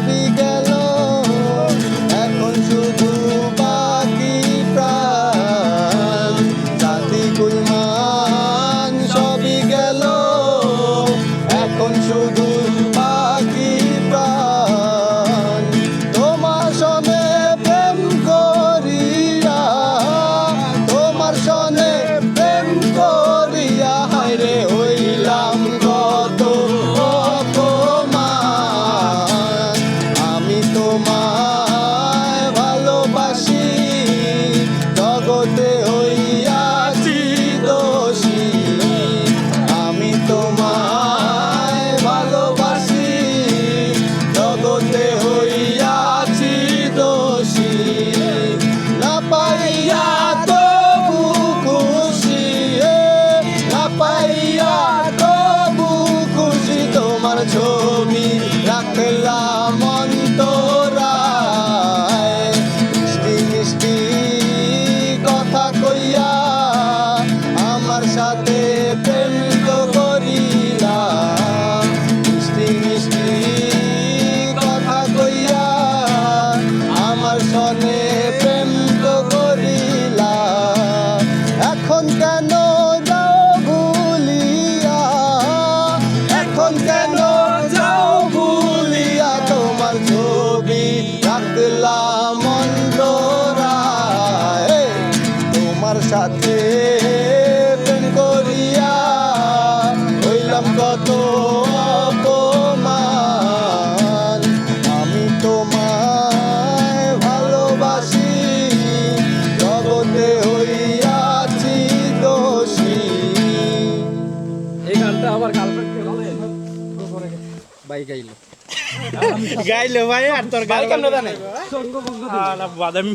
be gone. তোমার সাথে প্রেম তো করিলাম মিষ্টি মিষ্টি কথা কইয়া আমার সনে প্রেম তো করিলাম এখন কেন যাও ভুলিয়া? এখন কেন যাও ভুলিয়া? তোমার ছবি রাখলাম মন্দরা তোমার সাথে ভাই গাইলো। গাইলো ভাই আর তোর গাল কেমনে জানে? বাদামি।